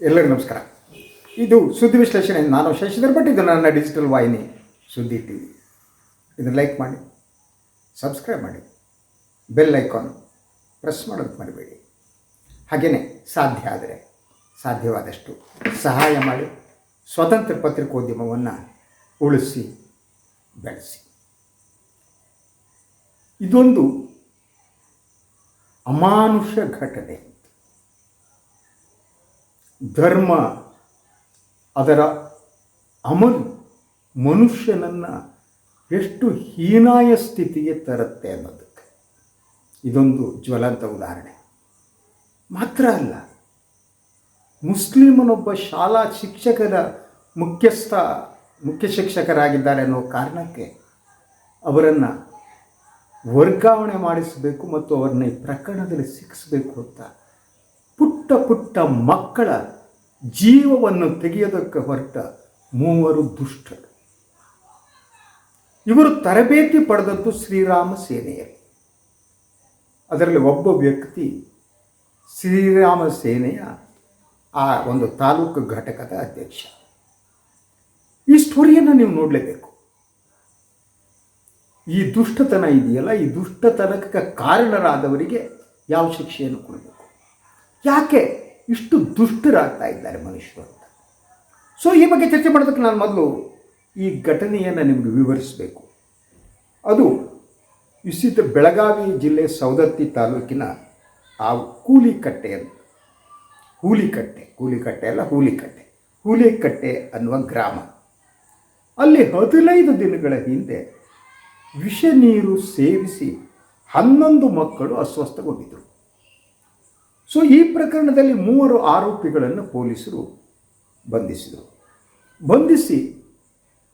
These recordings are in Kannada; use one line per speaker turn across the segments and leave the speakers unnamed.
ಎಲ್ಲರಿಗೂ ನಮಸ್ಕಾರ. ಇದು ಸುದ್ದಿ ವಿಶ್ಲೇಷಣೆ. ನಾನು ಶಶಿಧರ್ ಭಟ್. ಇದು ನನ್ನ ಡಿಜಿಟಲ್ ವಾಹಿನಿ ಸುದ್ದಿ ಟಿ ವಿ ಇದನ್ನು ಲೈಕ್ ಮಾಡಿ ಸಬ್ಸ್ಕ್ರೈಬ್ ಮಾಡಿ ಬೆಲ್ ಐಕಾನ್ ಪ್ರೆಸ್ ಮಾಡೋದು ಮರಿಬೇಡಿ. ಹಾಗೆಯೇ ಸಾಧ್ಯ ಆದರೆ, ಸಾಧ್ಯವಾದಷ್ಟು ಸಹಾಯ ಮಾಡಿ, ಸ್ವತಂತ್ರ ಪತ್ರಿಕೋದ್ಯಮವನ್ನು ಉಳಿಸಿ, ಬೆಳೆಸಿ. ಇದೊಂದು ಅಮಾನುಷ ಘಟನೆ. ಧರ್ಮ, ಅದರ ಅಮಲು ಮನುಷ್ಯನನ್ನು ಎಷ್ಟು ಹೀನಾಯ ಸ್ಥಿತಿಗೆ ತರುತ್ತೆ ಅನ್ನೋದಕ್ಕೆ. ಇದೊಂದು ಜ್ವಲಂತ ಉದಾಹರಣೆ. ಮಾತ್ರ ಅಲ್ಲ, ಮುಸ್ಲಿಮನೊಬ್ಬ ಶಾಲಾ ಶಿಕ್ಷಕರ ಮುಖ್ಯಸ್ಥ, ಮುಖ್ಯ ಶಿಕ್ಷಕರಾಗಿದ್ದಾರೆ ಅನ್ನೋ ಕಾರಣಕ್ಕೆ ಅವರನ್ನು ವರ್ಗಾವಣೆ ಮಾಡಿಸಬೇಕು ಮತ್ತು ಅವರನ್ನ ಈ ಪ್ರಕರಣದಲ್ಲಿ ಸಿಕ್ಕಿಸಬೇಕು ಅಂತ ಪುಟ್ಟ ಪುಟ್ಟ ಮಕ್ಕಳ ಜೀವವನ್ನು ತೆಗೆಯೋದಕ್ಕೆ ಹೊರಟ ಮೂವರು ದುಷ್ಟರು. ಇವರು ತರಬೇತಿ ಪಡೆದದ್ದು ಶ್ರೀರಾಮ ಸೇನೆಯಲ್ಲಿ ಅದರಲ್ಲಿ ಒಬ್ಬ ವ್ಯಕ್ತಿ ಶ್ರೀರಾಮ ಸೇನೆಯ ಆ ಒಂದು ತಾಲೂಕು ಘಟಕದ ಅಧ್ಯಕ್ಷ. ಈ ಸ್ಟೋರಿಯನ್ನು ನೀವು ನೋಡಲೇಬೇಕು. ಈ ದುಷ್ಟತನ ಇದೆಯಲ್ಲ? ಈ ದುಷ್ಟತನಕ್ಕೆ ಕಾರಣರಾದವರಿಗೆ ಯಾವ ಶಿಕ್ಷೆಯನ್ನು ಕೊಡಬೇಕು? ಯಾಕೆ ಇಷ್ಟು ದುಷ್ಟರಾಗ್ತಾ ಇದ್ದಾರೆ ಮನುಷ್ಯರು ಅಂತ? ಸೊ ಈ ಬಗ್ಗೆ ಚರ್ಚೆ ಮಾಡೋದಕ್ಕೆ ನಾನು ಮೊದಲು ಈ ಘಟನೆಯನ್ನು ನಿಮಗೆ ವಿವರಿಸಬೇಕು. ಅದು ಇಸಿತ ಬೆಳಗಾವಿ ಜಿಲ್ಲೆ ಸೌದತ್ತಿ ತಾಲೂಕಿನ ಆ ಕೂಲಿಕಟ್ಟೆ ಅಂತ. ಹೂಲಿಕಟ್ಟೆ ಕೂಲಿಕಟ್ಟೆ ಅಲ್ಲ, ಹೂಲಿಕಟ್ಟೆ. ಹೂಲಿಕಟ್ಟೆ ಅನ್ನುವ ಗ್ರಾಮ. ಅಲ್ಲಿ ಹದಿನೈದು ದಿನಗಳ ಹಿಂದೆ ವಿಷ ನೀರು ಸೇವಿಸಿ ಹನ್ನೊಂದು ಮಕ್ಕಳು ಅಸ್ವಸ್ಥಗೊಂಡಿದ್ದರು ಸೊ ಈ ಪ್ರಕರಣದಲ್ಲಿ ಮೂವರು ಆರೋಪಿಗಳನ್ನು ಪೊಲೀಸರು ಬಂಧಿಸಿದರು. ಬಂಧಿಸಿ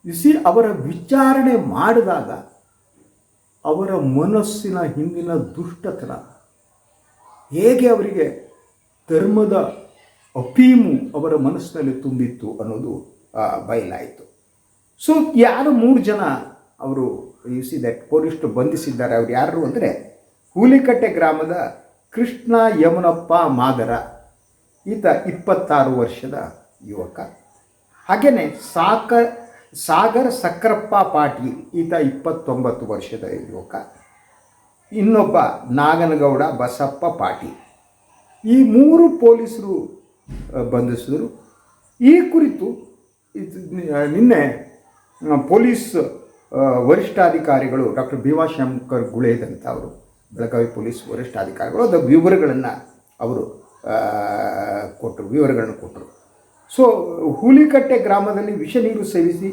ಇಸಿ ಅವರ ವಿಚಾರಣೆ ಮಾಡಿದಾಗ ಅವರ ಮನಸ್ಸಿನ ಹಿಂದಿನ ದುಷ್ಟತನ, ಹೇಗೆ ಅವರಿಗೆ ಧರ್ಮದ ಅಪೀಮು ಅವರ ಮನಸ್ಸಿನಲ್ಲಿ ತುಂಬಿತ್ತು ಅನ್ನೋದು ಬಯಲಾಯಿತು. ಸೊ ಯಾರು ಮೂರು ಜನ ಅವರು ಯು ಸಿ ದಟ್ ಪೊಲೀಸರು ಬಂಧಿಸಿದ್ದಾರೆ, ಅವ್ರು ಯಾರು ಅಂದರೆ ಹೂಲಿಕಟ್ಟೆ ಗ್ರಾಮದ ಕೃಷ್ಣ ಯಮುನಪ್ಪ ಮಾದರ. ಈತ ಇಪ್ಪತ್ತಾರು ವರ್ಷದ ಯುವಕ. ಹಾಗೆಯೇ ಸಾಕ, ಸಾಗರ್ ಸಕ್ರಪ್ಪ ಪಾಟೀಲ್, ಈತ ಇಪ್ಪತ್ತೊಂಬತ್ತು ವರ್ಷದ ಯುವಕ. ಇನ್ನೊಬ್ಬ ನಾಗನಗೌಡ ಬಸಪ್ಪ ಪಾಟೀಲ್. ಈ ಮೂರು ಪೊಲೀಸರು ಬಂಧಿಸಿದರು. ಈ ಕುರಿತು ನಿನ್ನೆ ಪೊಲೀಸ್ ವರಿಷ್ಠಾಧಿಕಾರಿಗಳು ಡಾಕ್ಟರ್ ಭೀಮಾಶಂಕರ್ ಗುಳೇದಂತ ಅವರು ಬೆಳಗಾವಿ ಪೊಲೀಸ್ ವರಿಷ್ಠಾಧಿಕಾರಿಗಳು ಅದರ ವಿವರಗಳನ್ನು ಅವರು ಕೊಟ್ಟರು, ವಿವರಗಳನ್ನು ಕೊಟ್ಟರು. ಸೊ ಹುಲಿಕಟ್ಟೆ ಗ್ರಾಮದಲ್ಲಿ ವಿಷ ನೀರು ಸೇವಿಸಿ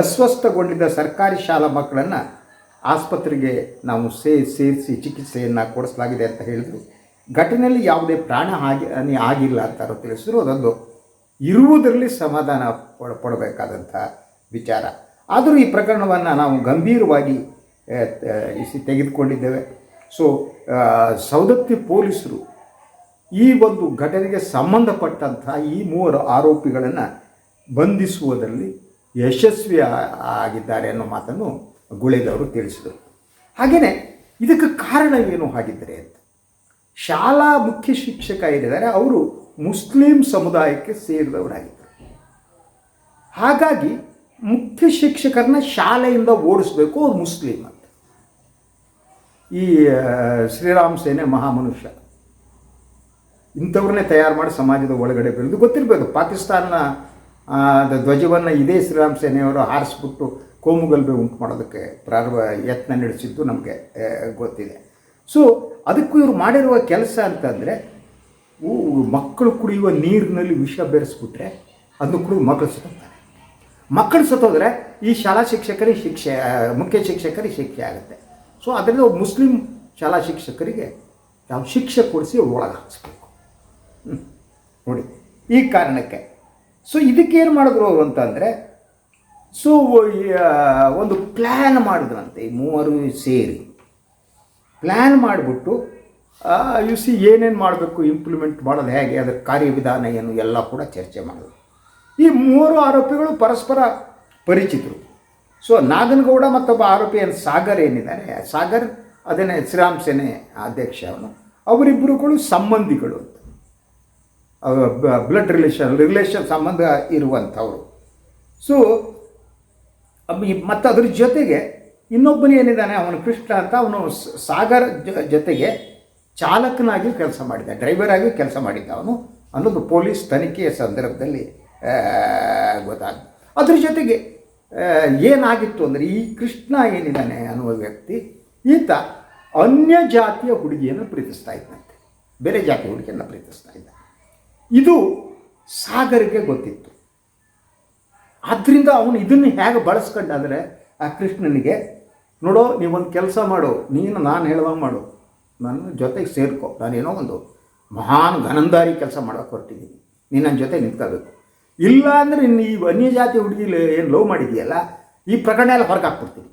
ಅಸ್ವಸ್ಥಗೊಂಡಿದ್ದ ಸರ್ಕಾರಿ ಶಾಲಾ ಮಕ್ಕಳನ್ನು ಆಸ್ಪತ್ರೆಗೆ ನಾವು ಸೇ, ಸೇರಿಸಿ ಚಿಕಿತ್ಸೆಯನ್ನು ಕೊಡಿಸಲಾಗಿದೆ ಅಂತ ಹೇಳಿದರು. ಘಟನೆಯಲ್ಲಿ ಯಾವುದೇ ಪ್ರಾಣ ಹಾಗೆ, ಹಾನಿ ಆಗಿಲ್ಲ ಅಂತ ಅವರು ತಿಳಿಸಿದ್ರು. ಅದೊಂದು ಇರುವುದರಲ್ಲಿ ಸಮಾಧಾನ ಪಡ, ಪಡಬೇಕಾದಂಥ ವಿಚಾರ. ಆದರೂ ಈ ಪ್ರಕರಣವನ್ನು ನಾವು ಗಂಭೀರವಾಗಿ ಇಸಿ ತೆಗೆದುಕೊಂಡಿದ್ದೇವೆ. ಸೊ ಆ, ಸವದತ್ತಿ ಪೊಲೀಸರು ಈ ಒಂದು ಘಟನೆಗೆ ಸಂಬಂಧಪಟ್ಟಂತಹ ಈ ಮೂವರು ಆರೋಪಿಗಳನ್ನು ಬಂಧಿಸುವುದರಲ್ಲಿ ಯಶಸ್ವಿ ಆಗಿದ್ದಾರೆ ಅನ್ನೋ ಮಾತನ್ನು ಗುಳೇದವರು ತಿಳಿಸಿದರು. ಹಾಗೆಯೇ ಇದಕ್ಕೆ ಕಾರಣ ಏನು ಆಗಿದ್ದರೆ ಅಂತ. ಶಾಲಾ ಮುಖ್ಯ ಶಿಕ್ಷಕ ಏನಿದ್ದಾರೆ ಅವರು ಮುಸ್ಲಿಂ ಸಮುದಾಯಕ್ಕೆ ಸೇರಿದವರಾಗಿದ್ದರು. ಹಾಗಾಗಿ ಮುಖ್ಯ ಶಿಕ್ಷಕರನ್ನ ಶಾಲೆಯಿಂದ ಓಡಿಸ್ಬೇಕು ಅವ್ರು ಮುಸ್ಲಿಂ ಅಂತ ಈ ಶ್ರೀರಾಮ್ ಸೇನೆ ಮಹಾಮನುಷ್ಯ. ಇಂಥವ್ರನ್ನೇ ತಯಾರು ಮಾಡಿ ಸಮಾಜದ ಒಳಗಡೆ ಬರೋದು ಗೊತ್ತಿರಬೇಕು ಪಾಕಿಸ್ತಾನ ಧ್ವಜವನ್ನು ಇದೇ ಶ್ರೀರಾಮ್ ಸೇನೆಯವರು ಹಾರಿಸ್ಬಿಟ್ಟು ಕೋಮುಗಲ್ಬೆ ಉಂಟು ಮಾಡೋದಕ್ಕೆ ಪ್ರಾರಂಭ, ಯತ್ನ ನಡೆಸಿದ್ದು ನಮಗೆ ಗೊತ್ತಿದೆ. ಸೊ ಅದಕ್ಕೂ ಇವರು ಮಾಡಿರುವ ಕೆಲಸ ಅಂತಂದರೆ ಮಕ್ಕಳು ಕುಡಿಯುವ ನೀರಿನಲ್ಲಿ ವಿಷ ಬೆರೆಸ್ಬಿಟ್ರೆ ಅದನ್ನು ಕುಡಿದು ಮಕ್ಕಳು ಸತ್ತೋಗ್ತಾರೆ. ಮಕ್ಕಳು ಸತ್ತೋದ್ರೆ ಈ ಶಾಲಾ ಶಿಕ್ಷಕರಿಗೆ ಶಿಕ್ಷೆ ಮುಖ್ಯ ಶಿಕ್ಷಕರಿಗೆ ಶಿಕ್ಷೆ ಆಗುತ್ತೆ. ಸೊ ಅದರಿಂದ ಮುಸ್ಲಿಂ ಶಾಲಾ ಶಿಕ್ಷಕರಿಗೆ ನಾವು ಶಿಕ್ಷೆ ಕೊಡಿಸಿ ಒಳಗೆ ಹಾಕಿಸ್ಬೇಕು. ನೋಡಿ, ಈ ಕಾರಣಕ್ಕೆ. ಸೊ ಇದಕ್ಕೇನು ಮಾಡಿದ್ರು ಅವರು ಅಂತಂದರೆ ಸೊ ಒಂದು ಪ್ಲ್ಯಾನ್ ಮಾಡಿದ್ರಂತೆ, ಈ ಮೂವರು ಸೇರಿ. ಪ್ಲ್ಯಾನ್ ಮಾಡಿಬಿಟ್ಟು ಯು ಸಿ ಏನೇನು ಮಾಡಬೇಕು ಇಂಪ್ಲಿಮೆಂಟ್ ಮಾಡೋದು ಹೇಗೆ, ಅದರ ಕಾರ್ಯವಿಧಾನ ಏನು, ಎಲ್ಲ ಕೂಡ ಚರ್ಚೆ ಮಾಡಿದ್ರು. ಈ ಮೂವರು ಆರೋಪಿಗಳು ಪರಸ್ಪರ ಪರಿಚಿತರು. ಸೊ ನಾಗನಗೌಡ ಮತ್ತೊಬ್ಬ ಆರೋಪಿ ಏನು ಸಾಗರ್ ಏನಿದ್ದಾರೆ? ಸಾಗರ್, ಅದನ್ನೇ ಶ್ರೀರಾಮ್ ಸೇನೆ ಅಧ್ಯಕ್ಷ ಅವನು. ಅವರಿಬ್ಬರುಗಳು ಸಂಬಂಧಿಗಳು ಬ್ಲಡ್ ರಿಲೇಷನ್ ರಿಲೇಷನ್ ಸಂಬಂಧ ಇರುವಂಥವ್ರು ಸೊ ಮತ್ತು ಅದ್ರ ಜೊತೆಗೆ ಇನ್ನೊಬ್ಬನು ಏನಿದ್ದಾನೆ? ಅವನು ಕೃಷ್ಣ ಅಂತ. ಅವನು ಸಾಗರ್ ಜೊತೆಗೆ ಚಾಲಕನಾಗಿ ಕೆಲಸ ಮಾಡಿದ್ದ ಡ್ರೈವರ್ ಆಗಿ ಕೆಲಸ ಮಾಡಿದ್ದ ಅವನು ಅನ್ನೋದು ಪೊಲೀಸ್ ತನಿಖೆಯ ಸಂದರ್ಭದಲ್ಲಿ ಗೊತ್ತಾಗ ಅದ್ರ ಜೊತೆಗೆ ಏನಾಗಿತ್ತು ಅಂದರೆ ಈ ಕೃಷ್ಣ ಏನಿದ್ದಾನೆ ಅನ್ನುವ ವ್ಯಕ್ತಿ, ಈತ ಅನ್ಯ ಜಾತಿಯ ಹುಡುಗಿಯನ್ನು ಪ್ರೀತಿಸ್ತಾ ಇದ್ದಂತೆ. ಬೇರೆ ಜಾತಿಯ ಹುಡುಗಿಯನ್ನು ಪ್ರೀತಿಸ್ತಾ ಇದ್ದ. ಇದು ಸಾಗರಿಗೆ ಗೊತ್ತಿತ್ತು. ಆದ್ದರಿಂದ ಅವನು ಇದನ್ನು ಹೇಗೆ ಬಳಸ್ಕೊಂಡ ಅಂದರೆ, ಆ ಕೃಷ್ಣನಿಗೆ, ನೋಡೋ, ನೀವೊಂದು ಕೆಲಸ ಮಾಡು, ನೀನು ನಾನು ಹೇಳ್ದಂಗೆ ಮಾಡು, ನನ್ನ ಜೊತೆಗೆ ಸೇರ್ಕೊ. ನಾನೇನೋ ಒಂದು ಮಹಾನ್ ಘನಂದಾರಿ ಕೆಲಸ ಮಾಡೋಕ್ಕೆ ಹೊರಟಿದ್ದೀನಿ ನೀನು ನನ್ನ ಜೊತೆ ನಿಂತ್ಕೋಬೇಕು. ಇಲ್ಲ ಅಂದರೆ ಇನ್ನು ಈ ಅನ್ಯ ಜಾತಿ ಹುಡುಗಿ ಏನು ಲವ್ ಮಾಡಿದೆಯಲ್ಲ, ಈ ಪ್ರಕರಣ ಎಲ್ಲ ಹೊರಗೆ ಹಾಕ್ಬಿಡ್ತೀನಿ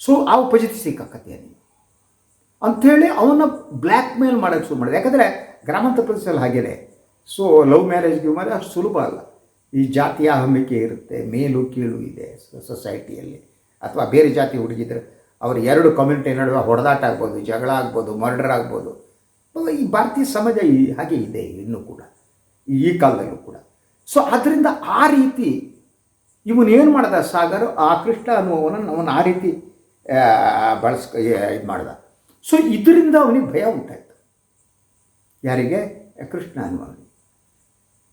ಸೊ ಆ ಉಪಜಿತಿ ಸಿಕ್ಕಾಕತ್ತೀಯ ನೀವು ಅಂಥೇಳಿ ಅವನ್ನ ಬ್ಲ್ಯಾಕ್ ಮೇಲ್ ಮಾಡೋಕ್ಕೆ ಶುರು ಮಾಡಿದೆ. ಯಾಕಂದರೆ ಗ್ರಾಮಾಂತರ ಪ್ರದೇಶದಲ್ಲಿ ಹಾಗೇನೆ. ಸೊ ಲವ್ ಮ್ಯಾರೇಜ್ ಗಿವ್ ಅಷ್ಟು ಸುಲಭ ಅಲ್ಲ. ಈ ಜಾತಿಯ ಹಂಬಿಕೆ ಇರುತ್ತೆ, ಮೇಲು ಕೀಳು ಇದೆ ಸೊಸೈಟಿಯಲ್ಲಿ ಅಥವಾ ಬೇರೆ ಜಾತಿ ಹುಡುಗಿದ್ರೆ ಅವ್ರ ಎರಡು ಕಮ್ಯುನಿಟಿ ನಡುವೆ ಹೊಡೆದಾಟ ಆಗ್ಬೋದು, ಜಗಳ ಆಗ್ಬೋದು ಮರ್ಡರ್ ಆಗ್ಬೋದು. ಈ ಭಾರತೀಯ ಸಮಾಜ ಈ ಹಾಗೆ ಇದೆ, ಇನ್ನೂ ಕೂಡ. ಈ ಕಾಲದಲ್ಲೂ ಕೂಡ. ಸೊ ಅದರಿಂದ ಆ ರೀತಿ ಇವನೇನು ಮಾಡ್ದ? ಸಾಗರ್ ಆ ಕೃಷ್ಣ ಅನ್ನುವವನನ್ನು ಅವನು ಆ ರೀತಿ ಬಳಸ್ಕ ಇದು ಮಾಡ್ದ. ಸೊ ಇದರಿಂದ ಅವನಿಗೆ ಭಯ ಉಂಟಾಯಿತು. ಯಾರಿಗೆ? ಕೃಷ್ಣ ಅನ್ನುವನಿಗೆ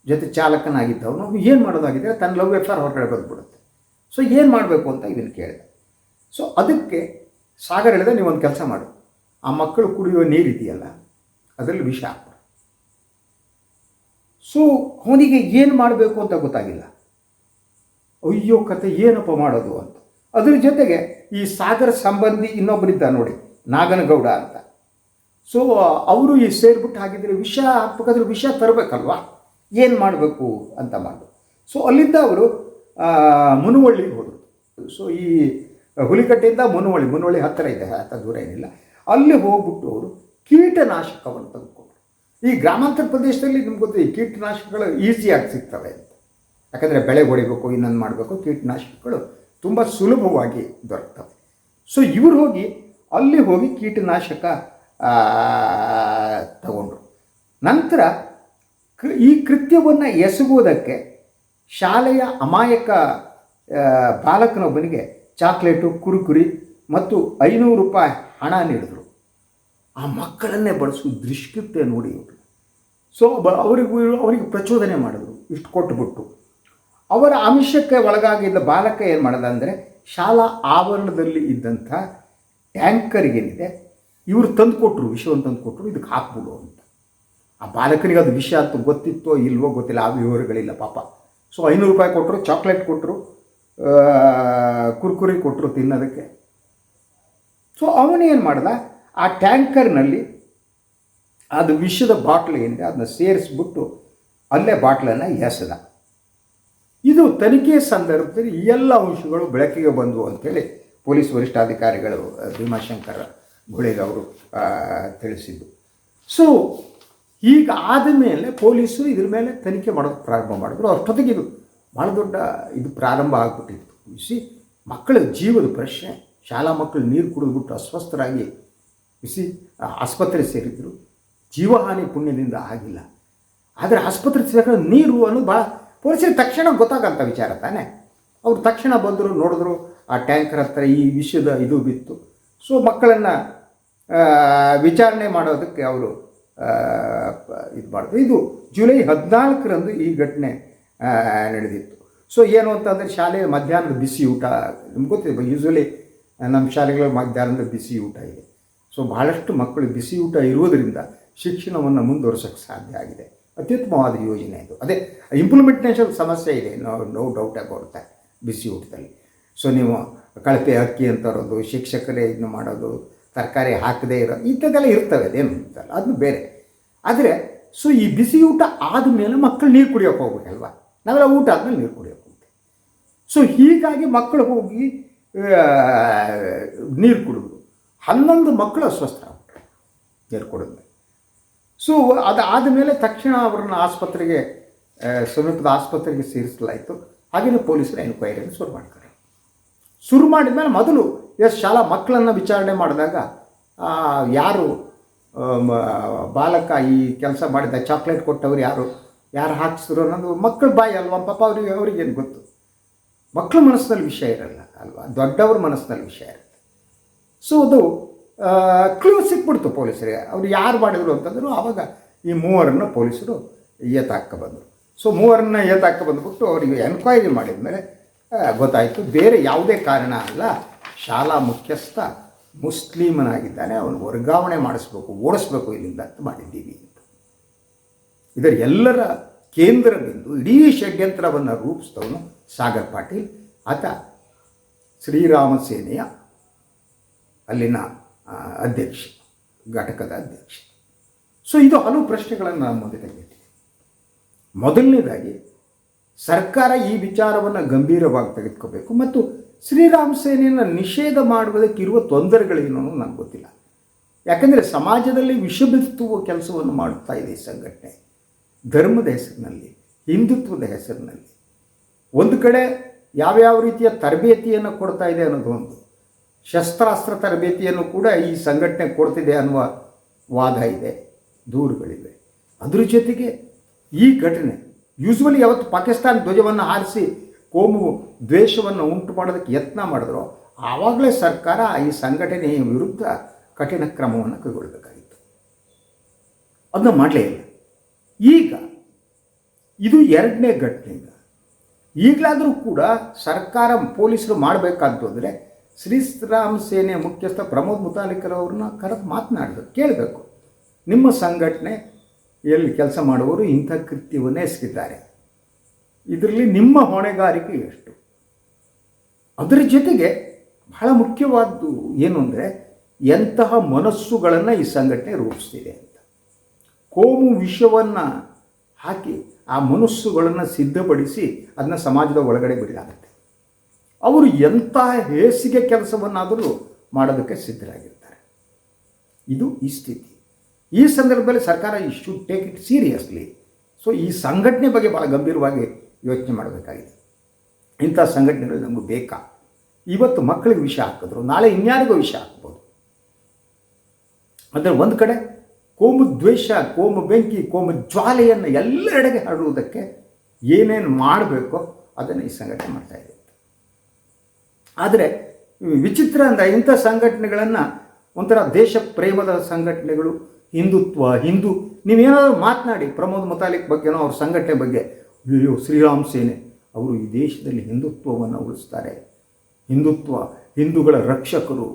ಜೊತೆ ಚಾಲಕನಾಗಿದ್ದವನು, ಏನು ಮಾಡೋದಾಗಿದ್ದರೆ ತನ್ನ ಲವ್ ಎಫ್ಆರ್ ಹೊರಗಡೆ ಬಂದುಬಿಡುತ್ತೆ ಸೊ ಏನು ಮಾಡಬೇಕು ಅಂತ ಇದನ್ನು ಕೇಳಿದೆ. ಸೊ ಅದಕ್ಕೆ ಸಾಗರ್ ಹೇಳಿದ, ನೀವೊಂದು ಕೆಲಸ ಮಾಡು. ಆ ಮಕ್ಕಳು ಕುಡಿಯುವ ನೀರಿದೆಯಲ್ಲ, ಅದರಲ್ಲಿ ವಿಷ ಸೊ ಅವನಿಗೆ ಏನು ಮಾಡಬೇಕು ಅಂತ ಗೊತ್ತಾಗಿಲ್ಲ. ಅಯ್ಯೋ ಕತೆ, ಏನಪ್ಪ ಮಾಡೋದು ಅಂತ. ಅದ್ರ ಜೊತೆಗೆ ಈ ಸಾಗರ ಸಂಬಂಧಿ ಇನ್ನೊಬ್ಬರಿದ್ದ ನೋಡಿ, ನಾಗನಗೌಡ ಅಂತ. ಸೊ ಅವರು ಈ ಸೇರಿಬಿಟ್ಟು ಹಾಕಿದರೆ ವಿಷ, ಹಾಕ್ಬೇಕಾದ್ರೆ ವಿಷ ತರಬೇಕಲ್ವಾ? ಏನು ಮಾಡಬೇಕು ಅಂತ ಮಾಡಿದ್ರು ಸೊ ಅಲ್ಲಿಂದ ಅವರು ಮುನುವಳ್ಳಿಗೆ ಹೋದರು. ಸೊ ಈ ಹುಲಿಕಟ್ಟೆಯಿಂದ ಮುನುವಳ್ಳಿ ಮುನುವಳ್ಳಿ ಹತ್ತಿರ ಇದೆ ಅಂತ ದೂರ ಏನಿಲ್ಲ. ಅಲ್ಲಿ ಹೋಗ್ಬಿಟ್ಟು ಅವರು ಕೀಟನಾಶಕವನ್ನು ತೆಗೆದುಕೊಂಡ್ರು ಈ ಗ್ರಾಮಾಂತರ ಪ್ರದೇಶದಲ್ಲಿ ನಿಮ್ಗೆ ಗೊತ್ತಿದೆ ಕೀಟನಾಶಕಗಳು ಈಸಿಯಾಗಿ ಸಿಗ್ತವೆ ಅಂತ. ಯಾಕಂದರೆ ಬೆಳೆ ಹೊಡಿಬೇಕು, ಇನ್ನೊಂದು ಮಾಡಬೇಕು, ಕೀಟನಾಶಕಗಳು ತುಂಬ ಸುಲಭವಾಗಿ ದೊರಕ್ತವೆ. ಸೊ ಇವರು ಹೋಗಿ, ಅಲ್ಲಿ ಹೋಗಿ ಕೀಟನಾಶಕ ತಗೊಂಡ್ರು. ನಂತರ ಈ ಕೃತ್ಯವನ್ನು ಎಸಗುವುದಕ್ಕೆ ಶಾಲೆಯ ಅಮಾಯಕ ಬಾಲಕನೊಬ್ಬನಿಗೆ ಚಾಕ್ಲೇಟು, ಕುರುಕುರಿ ಮತ್ತು ಐನೂರು ರೂಪಾಯಿ ಹಣ ನೀಡಿದ್ರು. ಆ ಮಕ್ಕಳನ್ನೇ ಬಳಸುವ ದೃಶ್ಯತೆ ನೋಡಿ. ಇವರು ಸೊ ಅವರಿಗೂ, ಅವರಿಗೆ ಪ್ರಚೋದನೆ ಮಾಡಿದ್ರು, ಇಷ್ಟು ಕೊಟ್ಟುಬಿಟ್ಟು ಅವರ ಅಂಶಕ್ಕೆ ಒಳಗಾಗಿದ್ದ ಬಾಲಕ ಏನು ಮಾಡಿದ ಅಂದರೆ, ಶಾಲಾ ಆವರಣದಲ್ಲಿ ಇದ್ದಂಥ ಟ್ಯಾಂಕರ್ಗೇನಿದೆ ಇವರು ತಂದು ಕೊಟ್ಟರು ವಿಷವನ್ನು ತಂದು ಕೊಟ್ಟರು ಇದಕ್ಕೆ ಹಾಕ್ಬಿಡು ಅಂತ. ಆ ಬಾಲಕನಿಗೆ ಅದು ವಿಷಯ ಅಂತ ಗೊತ್ತಿತ್ತೋ ಇಲ್ವೋ ಗೊತ್ತಿಲ್ಲ, ಆ ವಿವರಗಳಿಲ್ಲ ಪಾಪ. ಸೊ ಐನೂರು ರೂಪಾಯಿ ಕೊಟ್ಟರು ಚಾಕ್ಲೇಟ್ ಕೊಟ್ಟರು ಕುರ್ಕುರಿ ಕೊಟ್ಟರು ತಿನ್ನೋದಕ್ಕೆ. ಸೊ ಅವನೇನು ಮಾಡ್ದ ಆ ಟ್ಯಾಂಕರ್ನಲ್ಲಿ ಅದು ವಿಷದ ಬಾಟ್ಲ್ ಏನಿದೆ ಅದನ್ನ ಸೇರಿಸ್ಬಿಟ್ಟು ಅಲ್ಲೇ ಬಾಟ್ಲನ್ನು ಎಸೆದ. ಇದು ತನಿಖೆ ಸಂದರ್ಭದಲ್ಲಿ ಈ ಎಲ್ಲ ಅಂಶಗಳು ಬೆಳಕಿಗೆ ಬಂದವು ಅಂಥೇಳಿ ಪೊಲೀಸ್ ವರಿಷ್ಠಾಧಿಕಾರಿಗಳು ಭೀಮಾಶಂಕರ ಗುಳೇಗ್ ಅವರು ಆ, ತಿಳಿಸಿದ್ದು. ಸೊ ಈಗ ಆದ ಮೇಲೆ ಪೊಲೀಸರು ಇದ್ರ ಮೇಲೆ ತನಿಖೆ ಮಾಡೋದು ಪ್ರಾರಂಭ ಮಾಡಿದ್ರು. ಅಷ್ಟೊತ್ತಿಗೆ ಇದು ಭಾಳ ದೊಡ್ಡ ಇದು ಪ್ರಾರಂಭ ಆಗಿಬಿಟ್ಟಿತ್ತು. ಸಿ ಮಕ್ಕಳ ಜೀವದ ಪ್ರಶ್ನೆ ಶಾಲಾ ಮಕ್ಕಳು ನೀರು ಕುಡಿದ್ಬಿಟ್ಟು ಅಸ್ವಸ್ಥರಾಗಿ ಬಿಸಿ ಆಸ್ಪತ್ರೆ ಸೇರಿದ್ರು. ಜೀವಹಾನಿ ಪುಣ್ಯದಿಂದ ಆಗಿಲ್ಲ. ಆದರೆ ಆಸ್ಪತ್ರೆ ಸೇರಿದ್ರೆ ನೀರು ಅನ್ನೋದು ಭಾಳ ಪೊಲೀಸರಿಗೆ ತಕ್ಷಣ ಗೊತ್ತಾಗಂಥ ವಿಚಾರ ತಾನೆ? ಅವರು ತಕ್ಷಣ ಬಂದರು, ನೋಡಿದ್ರು, ಆ ಟ್ಯಾಂಕರ್ ಹತ್ರ ಈ ವಿಷಯದ ಇದು ಬಿತ್ತು. ಸೊ ಮಕ್ಕಳನ್ನು ವಿಚಾರಣೆ ಮಾಡೋದಕ್ಕೆ ಅವರು ಇದು ಮಾಡಿದ್ರು. ಇದು ಜುಲೈ ಹದಿನಾಲ್ಕರಂದು ಈ ಘಟನೆ ನಡೆದಿತ್ತು. ಸೊ ಏನು ಅಂತಂದರೆ ಶಾಲೆಯ ಮಧ್ಯಾಹ್ನದ ಬಿಸಿ ಊಟ. ನಿಮ್ಗೆ ಗೊತ್ತಿದೆ ಯೂಶ್ವಲಿ ನಮ್ಮ ಶಾಲೆಗಳ ಮಧ್ಯಾಹ್ನದ ಬಿಸಿ ಊಟ ಇದೆ. ಸೊ ಭಾಳಷ್ಟು ಮಕ್ಕಳು ಬಿಸಿ ಊಟ ಇರುವುದರಿಂದ ಶಿಕ್ಷಣವನ್ನು ಮುಂದುವರ್ಸೋಕ್ಕೆ ಸಾಧ್ಯ ಆಗಿದೆ. ಅತ್ಯುತ್ತಮವಾದ ಯೋಜನೆ ಇದು. ಅದೇ ಇಂಪ್ಲಿಮೆಂಟೇಷನ್ ಸಮಸ್ಯೆ ಇದೆ. No no doubt about that ಬಿಸಿ ಊಟದಲ್ಲಿ ಸೊ ನೀವು ಕಳಪೆ ಅಕ್ಕಿ ಅಂತ ತರೋದು ಶಿಕ್ಷಕರೇ ಇದನ್ನು ಮಾಡೋದು, ತರಕಾರಿ ಹಾಕದೇ ಇರೋ ಇಂಥದ್ದೆಲ್ಲ ಇರ್ತವೆ, ಅದೇನು ಅಂತಲ್ಲ ಅದನ್ನು ಬೇರೆ. ಆದರೆ, ಸೊ ಈ ಬಿಸಿ ಊಟ ಆದಮೇಲೆ ಮಕ್ಕಳು ನೀರು ಕುಡಿಯೋಕೆ ಹೋಗ್ಬೇಕಲ್ವಾ? ನಾವೆಲ್ಲ ಊಟ ಆದಮೇಲೆ ನೀರು ಕುಡಿಯೋಕೆ ಹೋಗ್ತೀವಿ. ಸೊ ಹೀಗಾಗಿ ಮಕ್ಕಳು ಹೋಗಿ ನೀರು ಕುಡಿದ್ರು ಹನ್ನೊಂದು ಮಕ್ಕಳು ಅಸ್ವಸ್ಥ ನೀರು ಕುಡಿದ್ಮೇಲೆ. ಸೊ ಅದಾದ ಮೇಲೆ ತಕ್ಷಣ ಅವ್ರನ್ನ ಆಸ್ಪತ್ರೆಗೆ ಸಮೀಪದ ಆಸ್ಪತ್ರೆಗೆ ಸೇರಿಸಲಾಯಿತು. ಹಾಗೆಯೇ ಪೊಲೀಸರು ಎನ್ಕ್ವೈರಿಯನ್ನು ಶುರು ಮಾಡ್ತಾರೆ. ಶುರು ಮಾಡಿದ ಮೇಲೆ ಮೊದಲು ಎಸ್ ಶಾಲಾ ಮಕ್ಕಳನ್ನು ವಿಚಾರಣೆ ಮಾಡಿದಾಗ ಯಾರು ಬಾಲಕ ಈ ಕೆಲಸ ಮಾಡಿದ ಚಾಕ್ಲೇಟ್ ಕೊಟ್ಟವ್ರು ಯಾರು ಯಾರು ಹಾಕಿಸಿದ್ರು ಅನ್ನೋದು ಮಕ್ಕಳ ಬಾಯಿ ಅಲ್ವಾ? ಪಾಪ ಅವ್ರಿಗೆ, ಅವ್ರಿಗೇನು ಗೊತ್ತು? ಮಕ್ಕಳ ಮನಸ್ಸಿನಲ್ಲಿ ವಿಷಯ ಇರಲ್ಲ ಅಲ್ವಾ? ದೊಡ್ಡವ್ರ ಮನಸ್ಸಿನಲ್ಲಿ ವಿಷಯ ಇರುತ್ತೆ ಸೊ ಅದು ಕ್ಲೂ ಸಿಕ್ಬಿಡ್ತು ಪೊಲೀಸರಿಗೆ. ಅವ್ರು ಯಾರು ಮಾಡಿದ್ರು ಅಂತಂದ್ರು ಆವಾಗ ಈ ಮೂವರನ್ನು ಪೊಲೀಸರು ಏತಾಕ ಬಂದರು. ಸೊ ಮೂವರನ್ನ ಏತಾಕ ಬಂದುಬಿಟ್ಟು ಅವರಿಗೆ ಎನ್ಕ್ವೈರಿ ಮಾಡಿದ ಮೇಲೆ ಗೊತ್ತಾಯಿತು ಬೇರೆ ಯಾವುದೇ ಕಾರಣ ಅಲ್ಲ, ಶಾಲಾ ಮುಖ್ಯಸ್ಥ ಮುಸ್ಲಿಮನಾಗಿದ್ದಾನೆ, ಅವನು ವರ್ಗಾವಣೆ ಮಾಡಿಸ್ಬೇಕು, ಓಡಿಸ್ಬೇಕು ಇಲ್ಲಿಂದ ಅಂತ ಮಾಡಿದ್ದೀವಿ ಅಂತ. ಇದರ ಎಲ್ಲರ ಕೇಂದ್ರ ಬಿಂದು ಇಡೀ ಷಡ್ಯಂತ್ರವನ್ನು ರೂಪಿಸಿದವನು ಸಾಗರ್ ಪಾಟೀಲ್. ಆತ ಶ್ರೀರಾಮ ಸೇನೆಯ ಅಲ್ಲಿನ ಅಧ್ಯಕ್ಷ, ಘಟಕದ ಅಧ್ಯಕ್ಷ. ಸೊ ಇದು ಹಲವು ಪ್ರಶ್ನೆಗಳನ್ನು ನಾನು ಮುಂದೆ ತೆಗೆದಿದೆ ಮೊದಲನೇದಾಗಿ, ಸರ್ಕಾರ ಈ ವಿಚಾರವನ್ನು ಗಂಭೀರವಾಗಿ ತೆಗೆದುಕೋಬೇಕು ಮತ್ತು ಶ್ರೀರಾಮ್ ಸೇನೆಯನ್ನು ನಿಷೇಧ ಮಾಡುವುದಕ್ಕಿರುವ ತೊಂದರೆಗಳೇನು ನನಗೆ ಗೊತ್ತಿಲ್ಲ. ಯಾಕಂದರೆ ಸಮಾಜದಲ್ಲಿ ವಿಷಬಿತ್ತುವ ಕೆಲಸವನ್ನು ಮಾಡುತ್ತಾ ಇದೆ ಈ ಸಂಘಟನೆ. ಧರ್ಮದ ಹೆಸರಿನಲ್ಲಿ, ಹಿಂದುತ್ವದ ಹೆಸರಿನಲ್ಲಿ. ಒಂದು ಕಡೆ ಯಾವ್ಯಾವ ರೀತಿಯ ತರಬೇತಿಯನ್ನು ಕೊಡ್ತಾ ಇದೆ ಅನ್ನೋದು ಒಂದು. ಶಸ್ತ್ರಾಸ್ತ್ರ ತರಬೇತಿಯನ್ನು ಕೂಡ ಈ ಸಂಘಟನೆ ಕೊಡ್ತಿದೆ ಅನ್ನುವ ವಾದ ಇದೆ, ದೂರುಗಳಿವೆ. ಅದ್ರ ಜೊತೆಗೆ ಈ ಘಟನೆ ಯೂಸ್ವಲಿ ಯಾವತ್ತು ಪಾಕಿಸ್ತಾನ ಧ್ವಜವನ್ನು ಹಾರಿಸಿ ಕೋಮು ದ್ವೇಷವನ್ನು ಉಂಟು ಮಾಡೋದಕ್ಕೆ ಯತ್ನ ಮಾಡಿದ್ರು, ಆವಾಗಲೇ ಸರ್ಕಾರ ಈ ಸಂಘಟನೆಯ ವಿರುದ್ಧ ಕಠಿಣ ಕ್ರಮವನ್ನು ಕೈಗೊಳ್ಳಬೇಕಾಗಿತ್ತು. ಅದನ್ನ ಮಾಡಲೇ ಇಲ್ಲ. ಈಗ ಇದು ಎರಡನೇ ಘಟನೆ ಈಗ. ಈಗಲಾದರೂ ಕೂಡ ಸರ್ಕಾರ ಪೊಲೀಸರು ಮಾಡಬೇಕಾದ್ದು ಶ್ರೀರಾಮ್ ಸೇನೆ ಮುಖ್ಯಸ್ಥ ಪ್ರಮೋದ್ ಮುತಾಲಿಕರವ್ರನ್ನ ಕರೆದು ಮಾತನಾಡಿದ್ರು. ಕೇಳಬೇಕು. ನಿಮ್ಮ ಸಂಘಟನೆ ಎಲ್ಲಿ ಕೆಲಸ ಮಾಡುವವರು ಇಂಥ ಕೃತ್ಯವನ್ನೇ ಎಸಗಿದ್ದಾರೆ. ಇದರಲ್ಲಿ ನಿಮ್ಮ ಹೊಣೆಗಾರಿಕೆ ಎಷ್ಟು? ಅದರ ಜೊತೆಗೆ ಬಹಳ ಮುಖ್ಯವಾದ್ದು ಏನು ಅಂದರೆ ಎಂತಹ ಮನಸ್ಸುಗಳನ್ನು ಈ ಸಂಘಟನೆ ರೂಪಿಸ್ತಿದೆ ಅಂತ. ಕೋಮು ವಿಷವನ್ನು ಹಾಕಿ ಆ ಮನಸ್ಸುಗಳನ್ನು ಸಿದ್ಧಪಡಿಸಿ ಅದನ್ನ ಸಮಾಜದ ಒಳಗಡೆ ಬಿಡಲಾಗುತ್ತೆ. ಅವರು ಎಂಥ ಹೇಸಿಗೆ ಕೆಲಸವನ್ನಾದರೂ ಮಾಡೋದಕ್ಕೆ ಸಿದ್ಧರಾಗಿರ್ತಾರೆ. ಇದು ಈ ಸ್ಥಿತಿ. ಈ ಸಂದರ್ಭದಲ್ಲಿ ಸರ್ಕಾರ ಈ should take it seriously so ಈ ಸಂಘಟನೆ ಬಗ್ಗೆ ಭಾಳ ಗಂಭೀರವಾಗಿ ಯೋಚನೆ ಮಾಡಬೇಕಾಗಿದೆ. ಇಂಥ ಸಂಘಟನೆಗಳು ನಮಗೆ ಬೇಕಾ? ಇವತ್ತು ಮಕ್ಕಳಿಗೆ ವಿಷ ಹಾಕಿದ್ರು, ನಾಳೆ ಇನ್ಯಾರಿಗೂ ವಿಷ ಹಾಕ್ಬೋದು? ಅಂದರೆ ಒಂದು ಕಡೆ ಕೋಮು ದ್ವೇಷ, ಕೋಮು ಬೆಂಕಿ, ಕೋಮು ಜ್ವಾಲೆಯನ್ನು ಎಲ್ಲೆಡೆಗೆ ಹರಡುವುದಕ್ಕೆ ಏನೇನು ಮಾಡಬೇಕೋ ಅದನ್ನು ಈ ಸಂಘಟನೆ ಮಾಡ್ತಾಯಿದೆ ಆದರೆ ವಿಚಿತ್ರ ಅಂದರೆ ಇಂಥ ಸಂಘಟನೆಗಳನ್ನು ಒಂಥರ ದೇಶ ಪ್ರೇಮದ ಸಂಘಟನೆಗಳು, ಹಿಂದುತ್ವ, ಹಿಂದೂ, ನೀವೇನಾದರೂ ಮಾತನಾಡಿ ಪ್ರಮೋದ್ ಮುತಾಲಿಕ್ ಬಗ್ಗೆನೋ ಅವ್ರ ಸಂಘಟನೆ ಬಗ್ಗೆ. ಅಯ್ಯೋ ಶ್ರೀರಾಮ್ ಸೇನೆ, ಅವರು ಈ ದೇಶದಲ್ಲಿ ಹಿಂದುತ್ವವನ್ನು ಉಳಿಸ್ತಾರೆ. ಹಿಂದುತ್ವ, ಹಿಂದೂಗಳ ರಕ್ಷಕರು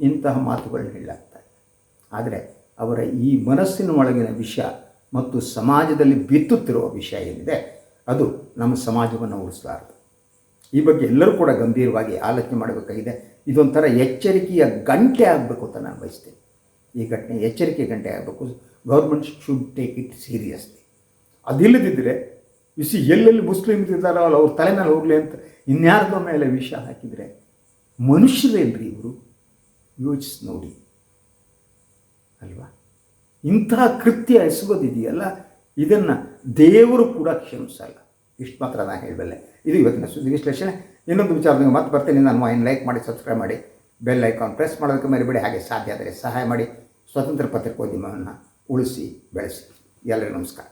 ಇಂತಹ ಮಾತುಗಳನ್ನ ಹೇಳಾಗ್ತಾರೆ ಆದರೆ ಅವರ ಈ ಮನಸ್ಸಿನ ಒಳಗಿನ ವಿಷಯ ಮತ್ತು ಸಮಾಜದಲ್ಲಿ ಬಿತ್ತುತ್ತಿರುವ ವಿಷಯ ಏನಿದೆ, ಅದು ನಮ್ಮ ಸಮಾಜವನ್ನು ಉಳಿಸಲಾರದು. ಈ ಬಗ್ಗೆ ಎಲ್ಲರೂ ಕೂಡ ಗಂಭೀರವಾಗಿ ಆಲೋಚನೆ ಮಾಡಬೇಕಾಗಿದೆ. ಇದೊಂಥರ ಎಚ್ಚರಿಕೆಯ ಗಂಟೆ ಆಗಬೇಕು ಅಂತ ನಾನು ಬಯಸ್ತೇನೆ. ಈ ಘಟನೆ ಎಚ್ಚರಿಕೆ ಗಂಟೆ ಆಗಬೇಕು. Government should take it seriously. ಅದಿಲ್ಲದಿದ್ದರೆ ಬಿಸಿ ಎಲ್ಲೆಲ್ಲಿ ಮುಸ್ಲಿಮ್ಸ್ ಇದ್ದಾರೋ ಅಲ್ಲ ಅವ್ರ ತಲೆ ಮೇಲೆ ಹೋಗಲಿ ಅಂತ ಇನ್ಯಾರ್ದೋ ಮೇಲೆ ವಿಷ ಹಾಕಿದರೆ ಮನುಷ್ಯರೇನ್ರಿ ಇವರು. ಯೋಚಿಸಿ ನೋಡಿ. ಅಲ್ವಾ? ಇಂತಹ ಕೃತ್ಯ ಎಸಗೋದಿದೆಯಲ್ಲ? ಇದನ್ನು ದೇವರು ಕೂಡ ಕ್ಷಮಿಸಲ್ಲ. ಇಷ್ಟು ಮಾತ್ರ ನಾನು ಹೇಳಬಲ್ಲೆ. ಇದು ಇವತ್ತಿನ ಸುದ್ದಿ ವಿಶ್ಲೇಷಣೆ ಇನ್ನೊಂದು ವಿಚಾರದಿಂದ ಮತ್ತೆ ಬರ್ತೀನಿ ನಾನು ವಾಯಿನ್ ಲೈಕ್ ಮಾಡಿ ಸಬ್ಸ್ಕ್ರೈಬ್ ಮಾಡಿ. ಬೆಲ್ ಐಕಾನ್ ಪ್ರೆಸ್ ಮಾಡೋದಕ್ಕೆ ಮರಿಬೇಡಿ, ಹಾಗೆ ಸಾಧ್ಯ ಆದರೆ ಸಹಾಯ ಮಾಡಿ. ಸ್ವತಂತ್ರ ಪತ್ರಿಕೋದ್ಯಮವನ್ನು ಉಳಿಸಿ, ಬೆಳೆಸಿ. ಎಲ್ಲರಿಗೂ ನಮಸ್ಕಾರ.